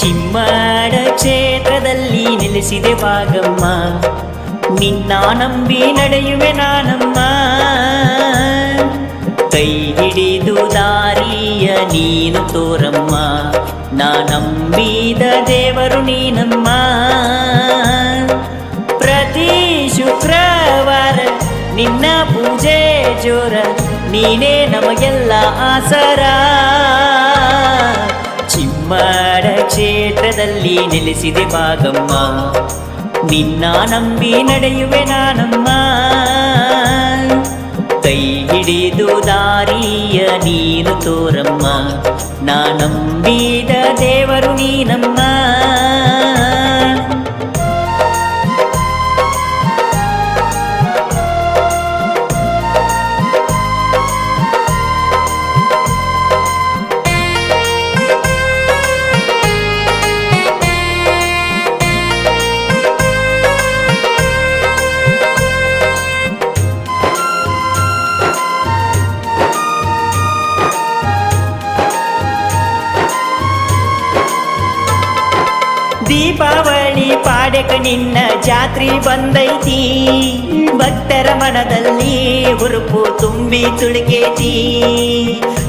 ಚಿಮ್ಮಡ ಕ್ಷೇತ್ರದಲ್ಲಿ ನೆಲೆಸಿದೆ ಭಾಗಮ್ಮ. ನಿನ್ನ ನಂಬಿ ನಡೆಯುವೆ ನಾನಮ್ಮ. ಕೈ ಹಿಡಿದು ದಾರಿಯ ನೀನು ತೋರಮ್ಮ. ನಾ ನಂಬಿದ ದೇವರು ನೀನಮ್ಮ. ಪ್ರತಿ ಶುಕ್ರವಾರ ನಿನ್ನ ಪೂಜೆ ಜೋರ, ನೀನೇ ನಮಗೆಲ್ಲ ಆಸರ. ಕ್ಷೇತ್ರದಲ್ಲಿ ನೆಲೆಸಿದೆ ಭಾಗಮ್ಮ ನಿನ್ನ ನಂಬಿ ನಡೆಯುವೆ ನಾನಮ್ಮ. ಕೈ ಹಿಡಿದು ದಾರಿಯ ನೀನು ತೋರಮ್ಮ. ನಾ ದೀಪಾವಳಿ ಪಾಡಕ ನಿನ್ನ ಜಾತ್ರೆ ಬಂದೈತಿ. ಭಕ್ತರ ಮನದಲ್ಲಿ ಹುರುಪು ತುಂಬಿ ತುಳುಕೇತಿ.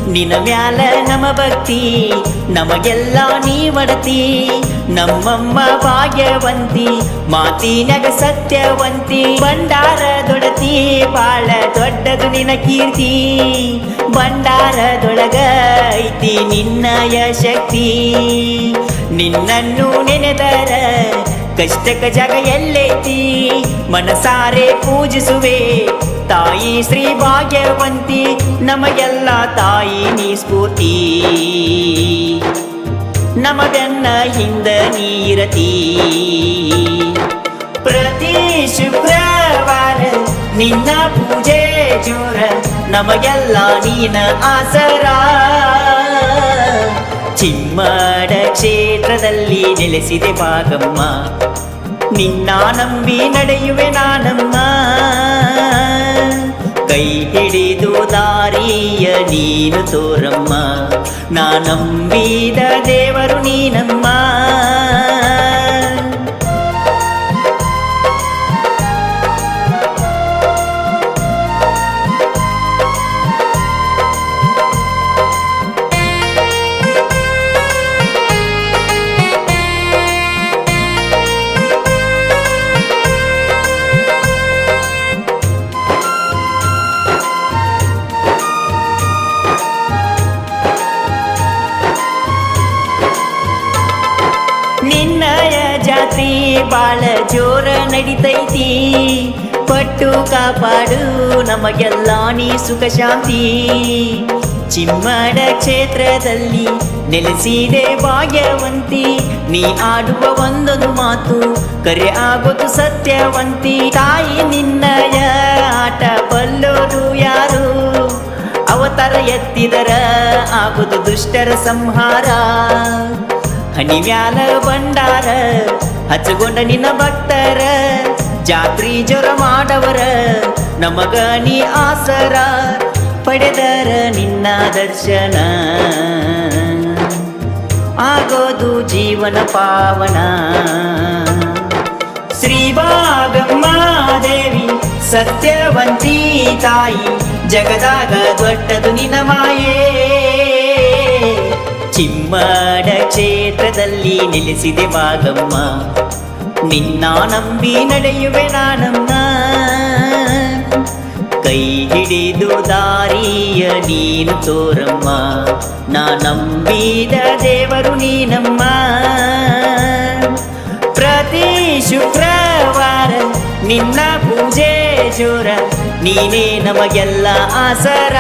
ನಿನ್ನ ಮ್ಯಾಲ ನಮ ಭಕ್ತಿ, ನಮಗೆಲ್ಲ ನೀ ಮಡತಿ ನಮ್ಮಮ್ಮ ಭಾಗ್ಯವಂತಿ, ಮಾತಿನಗ ಸತ್ಯವಂತಿ ಬಂಡಾರ ದೊಡತಿ, ಬಾಳ ದೊಡ್ಡದು ನಿನ ಕೀರ್ತಿ. ಭಂಡಾರದೊಳಗ ಐತಿ ನಿನ್ನಯ ಶಕ್ತಿ ನಿನ್ನನ್ನು ನೆನೆದರ ಕಷ್ಟಕ ಜಾಗ ಎಲ್ಲೈತಿ. ಮನಸಾರೆ ಪೂಜಿಸುವೆ ತಾಯಿ ಶ್ರೀ ಭಾಗ್ಯವಂತಿ, ನಮಗೆಲ್ಲ ತಾಯಿ ನೀ ಸ್ಫೂರ್ತಿ. ನಮಗನ್ನ ಹಿಂದ ನೀರತಿ ಪ್ರತಿ ಶುಕ್ರವಾರ ನಿನ್ನ ಪೂಜೆ ಜೋರ ನಮಗೆಲ್ಲ ನೀನ ಆಸರ ಚಿಮ್ಮಡ ಕ್ಷೇತ್ರದಲ್ಲಿ ನೆಲೆಸಿದೆ ಭಾಗಮ್ಮ ನಿನ್ನ ನಂಬಿ ನಡೆಯುವೆ ನಾನಮ್ಮ ಕೈ ಹಿಡಿದು ದಾರಿಯ ನೀನು ತೋರಮ್ಮ ನಾ ನಂಬಿದ ದೇವರು ನೀನಮ್ಮ ನಿನ್ನಯ ಜಾತ್ರಿ ಬಾಳ ಜೋರ ನಡಿತೈತಿ. ಪಟ್ಟು ಕಾಪಾಡು ನಮಗೆಲ್ಲ ನೀ ಸುಖ ಶಾಂತಿ. ಚಿಮ್ಮಡ ಕ್ಷೇತ್ರದಲ್ಲಿ ನೆಲೆಸಿದೆ ಭಾಗ್ಯವಂತಿ. ನೀ ಆಡುವ ಒಂದೊಂದು ಮಾತು ಕರೆ ಆಗೋದು ಸತ್ಯವಂತಿ. ತಾಯಿ ನಿನ್ನಯ ಆಟ ಬಲ್ಲೋದು ಯಾರು? ಅವತಾರ ಎತ್ತಿದರ ಆಗೋದು ದುಷ್ಟರ ಸಂಹಾರ. ಹನಿ ಮ್ಯಾಲ ಬಂಡಾರ ಹಚ್ಚಗೊಂಡ ನಿನ್ನ ಭಕ್ತರ, ಜಾತ್ರಿ ಜ್ವರ ಮಾಡವರ, ನಮಗ ನೀ ಆಸರ ಪಡೆದರ ನಿನ್ನ ದರ್ಶನ. ಆಗೋದು ಜೀವನ ಪಾವನ. ಶ್ರೀ ದೇವಿ, ಸತ್ಯವಂತಿ ತಾಯಿ, ಜಗದಾಗ ದೊಡ್ಡದು ನಿನ್ನ ಮಾಯೇ. ಚಿಮ್ಮಡ ಕ್ಷೇತ್ರದಲ್ಲಿ ನೆಲೆಸಿದೆ ಭಾಗಮ್ಮ. ನಿನ್ನ ನಂಬಿ ನಡೆಯುವೆ ನಾನಮ್ಮ. ಕೈ ಹಿಡಿದು ದಾರಿಯ ನೀನು ತೋರಮ್ಮ. ನಾ ನಂಬಿದ ದೇವರು ನೀನಮ್ಮ. ಪ್ರತಿ ಶುಕ್ರವಾರ ನಿನ್ನ ಪೂಜೆ ಜೋರ, ನೀನೇ ನಮಗೆಲ್ಲ ಆಸರ.